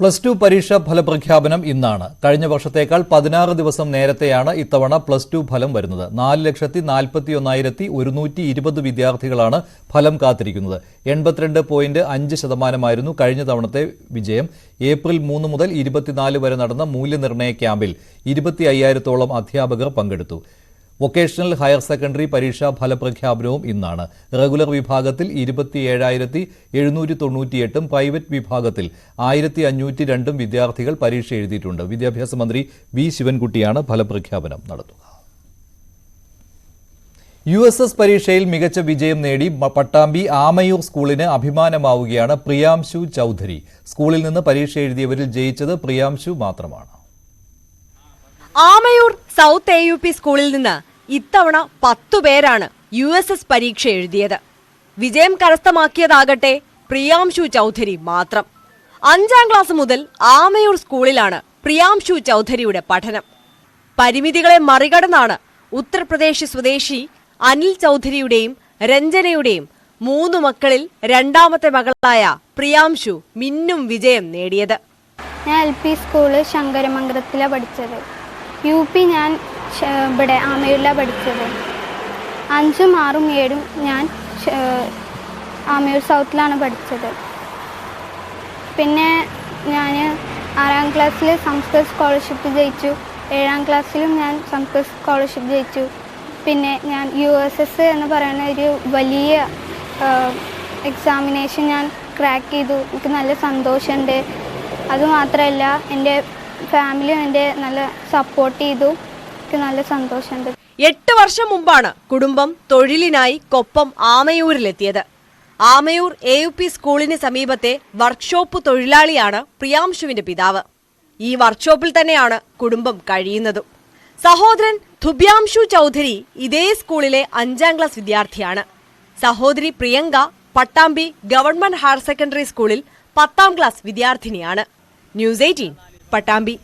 Plus two പരീക്ഷ ഫലപ്രഖ്യാപനം ഇന്നാണ്. കഴിഞ്ഞ വർഷത്തേക്കാൾ പതിനാറ് ദിവസം നേരത്തെയാണ് ഇത്തവണ പ്ലസ് ടു ഫലം വരുന്നത്. നാല് ലക്ഷത്തി നാൽപ്പത്തി ഒന്നായിരത്തി ഒരുന്നൂറ്റി ഇരുപത് വിദ്യാർത്ഥികളാണ് ഫലം കാത്തിരിക്കുന്നത്. എൺപത്തിരണ്ട് പോയിന്റ് അഞ്ച് ശതമാനമായിരുന്നു കഴിഞ്ഞ തവണത്തെ വിജയം. ഏപ്രിൽ മൂന്ന് മുതൽ ഇരുപത്തിനാല് വരെ നടന്ന മൂല്യനിർണയ ക്യാമ്പിൽ ഇരുപത്തി അയ്യായിരത്തോളം അധ്യാപകർ പങ്കെടുത്തു. വൊക്കേഷണൽ ഹയർ സെക്കൻഡറി പരീക്ഷാ ഫലപ്രഖ്യാപനവും ഇന്നാണ്. റെഗുലർ വിഭാഗത്തിൽ ഇരുപത്തിയേഴായിരത്തി എഴുന്നൂറ്റി തൊണ്ണൂറ്റിയെട്ടും പ്രൈവറ്റ് വിഭാഗത്തിൽ ആയിരത്തി അഞ്ഞൂറ്റി രണ്ടും വിദ്യാർത്ഥികൾ പരീക്ഷ എഴുതിയിട്ടുണ്ട്. വിദ്യാഭ്യാസ മന്ത്രി വി ശിവൻകുട്ടിയാണ് ഫലപ്രഖ്യാപനം നടത്തുക. യു എസ് എസ് പരീക്ഷയിൽ മികച്ച വിജയം നേടി പട്ടാമ്പി ആമയൂർ സ്കൂളിന് അഭിമാനമാവുകയാണ് പ്രിയാംശു ചൗധരി. സ്കൂളിൽ നിന്ന് പരീക്ഷ എഴുതിയവരിൽ ജയിച്ചത് പ്രിയാംശു മാത്രമാണ്. Amayur south A U P സ്കൂളിൽ നിന്ന് ഇത്തവണ പത്തു പേരാണ് യു എസ് എസ് പരീക്ഷ എഴുതിയത്. വിജയം കരസ്ഥമാക്കിയതാകട്ടെ പ്രിയാംശു ചൗധരി മാത്രം. അഞ്ചാം ക്ലാസ് മുതൽ ആമയൂർ സ്കൂളിലാണ് പ്രിയാംശു ചൗധരിയുടെ പഠനം. പരിമിതികളെ മറികടന്നാണ് ഉത്തർപ്രദേശ് സ്വദേശി അനിൽ ചൗധരിയുടെയും രഞ്ജനയുടെയും മൂന്ന് മക്കളിൽ രണ്ടാമത്തെ മകളായ പ്രിയാംശു മിന്നും വിജയം നേടിയത്. ഞാൻ എൽ പി സ്കൂൾ ശങ്കരമംഗലത്തിലാണ് പഠിച്ചത്. യു പി ഞാൻ ഇവിടെ ആമയുള്ള പഠിച്ചത്. അഞ്ചും ആറും ഏഴും ഞാൻ ആമയൂർ സൗത്തിലാണ് പഠിച്ചത്. പിന്നെ ഞാൻ ആറാം ക്ലാസ്സിൽ സംസ്കൃത സ്കോളർഷിപ്പ് ജയിച്ചു. ഏഴാം ക്ലാസ്സിലും ഞാൻ സംസ്കൃത സ്കോളർഷിപ്പ് ജയിച്ചു. പിന്നെ ഞാൻ യു എസ് എസ് എന്ന് പറയുന്ന ഒരു വലിയ എക്സാമിനേഷൻ ഞാൻ ക്രാക്ക് ചെയ്തു. എനിക്ക് നല്ല സന്തോഷമുണ്ട്. അതുമാത്രമല്ല എന്റെ ഫാമിലിയും എന്റെ നല്ല സപ്പോർട്ട് ചെയ്തു. എനിക്ക് നല്ല സന്തോഷമുണ്ട്. എട്ട് വർഷം മുമ്പാണ് കുടുംബം തൊഴിലിനായി കൊപ്പം ആമയൂരിലെത്തിയത്. ആമയൂർ എ യു പി സ്കൂളിന് സമീപത്തെ വർക്ക്ഷോപ്പ് തൊഴിലാളിയാണ് പ്രിയാംശുവിന്റെ പിതാവ്. ഈ വർക്ക്ഷോപ്പിൽ തന്നെയാണ് കുടുംബം കഴിയുന്നതും. സഹോദരൻ ധുബ്യാംശു ചൗധരി ഇതേ സ്കൂളിലെ അഞ്ചാം ക്ലാസ് വിദ്യാർത്ഥിയാണ്. സഹോദരി Priyanka Pattambi government higher secondary സ്കൂളിൽ പത്താം ക്ലാസ് വിദ്യാർത്ഥിനിയാണ്. News eighteen. പട്ടാമ്പി